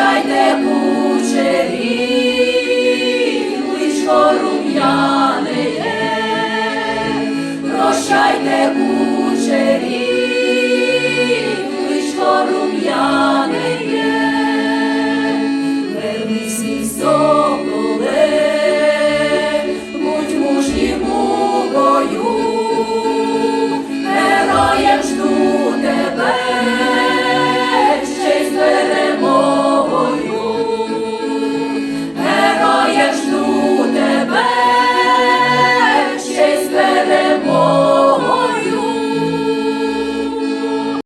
чай не пучерів, лишко рум'яний, прощай не кучерів, лишко рум'яний, соболе, будь мужнім у бою.